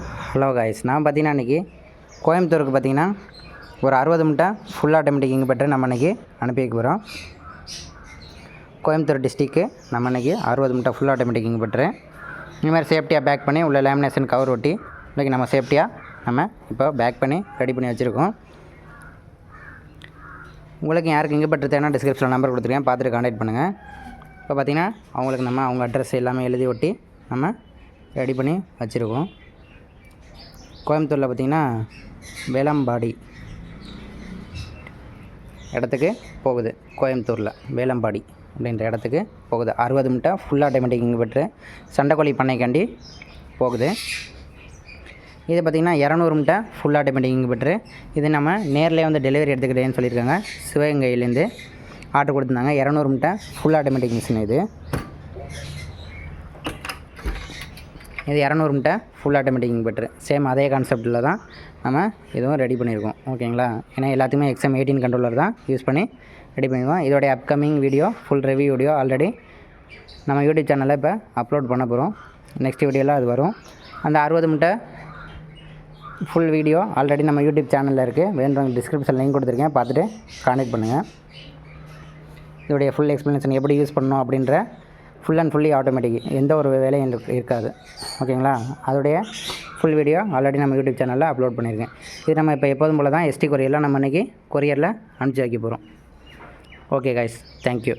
Hello guys நான் பார்த்தீங்கன்னா இன்றைக்கி கோயம்புத்தூருக்கு பார்த்தீங்கன்னா ஒரு அறுபது முட்டை ஃபுல் ஆட்டோமேட்டிக் இங்குபெட்டர் நம்ம இன்றைக்கி அனுப்பி வைக்க போகிறோம் கோயம்புத்தூர் டிஸ்ட்ரிக்கு நம்ம இன்றைக்கி அறுபது முட்டை ஃபுல் ஆட்டோமேட்டிக் இங்குபெட்டரு இந்த மாதிரி சேஃப்டியாக பேக் பண்ணி உள்ள லேமினேஷன் கவர் ஒட்டி இன்றைக்கி நம்ம சேஃப்டியாக நம்ம இப்போ பேக் பண்ணி ரெடி பண்ணி வச்சுருக்கோம். உங்களுக்கு யாருக்கு இங்குபெட்டர் தேவைன்னா டிஸ்கிரிப்ஷனில் நம்பர் கொடுத்துருக்கேன். பார்த்துட்டு காண்டாக்ட் பண்ணுங்கள் இப்போ பார்த்தீங்கன்னா அவங்களுக்கு நம்ம அவங்க அட்ரஸ் எல்லாமே எழுதி ஒட்டி நம்ம ரெடி பண்ணி வச்சுருக்கோம். கோயம்புத்தூரில் பார்த்திங்கன்னா வேலம்பாடி இடத்துக்கு போகுது. கோயம்புத்தூரில் வேலம்பாடி அப்படின்ற இடத்துக்கு போகுது. அறுபது முட்டை ஃபுல் ஆட்டோமேட்டிக் இங்குபெட்ரு சண்டைக்கோழி பண்ணைக்காண்டி போகுது. இது பார்த்திங்கன்னா இரநூறு முட்டை ஃபுல் ஆட்டோமேட்டிக் இங்குபெட்ரு இது நம்ம நேரில் வந்து டெலிவரி எடுத்துக்கிட்டேன்னு சொல்லியிருக்காங்க. சிவகங்கையிலேருந்து ஆர்டர் கொடுத்துருந்தாங்க. இரநூறு முட்டை ஃபுல் ஆட்டோமேட்டிக் மிஷின் இது. இது இரநூறு முட்டை ஃபுல் ஆட்டோமேட்டிக் பெட்ரு சேம் அதே கான்செப்டில் தான் நம்ம இதுவும் ரெடி பண்ணியிருக்கோம். ஓகேங்களா ஏன்னா எல்லாத்துக்குமே எக்ஸாம் எயிட்டீன் கண்ட்ரோலர் தான் யூஸ் பண்ணி ரெடி பண்ணியிருக்கோம். இதோடைய upcoming video full review video already நம்ம யூடியூப் சேனலில் இப்போ அப்லோட் பண்ண போகிறோம் நெக்ஸ்ட் வீடியோவில் அது வரும். அந்த அறுபது முட்டை ஃபுல் வீடியோ ஆல்ரெடி நம்ம யூடியூப் சேனலில் இருக்குது வேணுறவங்க டிஸ்கிரிப்ஷன் லிங்க் கொடுத்துருக்கேன். பார்த்துட்டு கான்டெக்ட் பண்ணுங்கள் இதோடைய ஃபுல் எக்ஸ்ப்ளனேஷன் எப்படி யூஸ் பண்ணணும் அப்படின்ற ஃபுல் அண்ட் ஃபுல்லி ஆட்டோமேட்டிக் எந்த ஒரு வேலையும் இருக்காது. ஓகேங்களா? அதோடைய ஃபுல் வீடியோ ஆல்ரெடி நம்ம யூடியூப் சேனலில் அப்லோட் பண்ணியிருக்கேன். இது நம்ம இப்போ எப்போதும் போல் தான் எஸ்டி கொரியரில் நம்ம இன்றைக்கி கொரியரில் அனுப்பிச்சி வைக்க போகிறோம் ஓகே கைஸ் தேங்க்யூ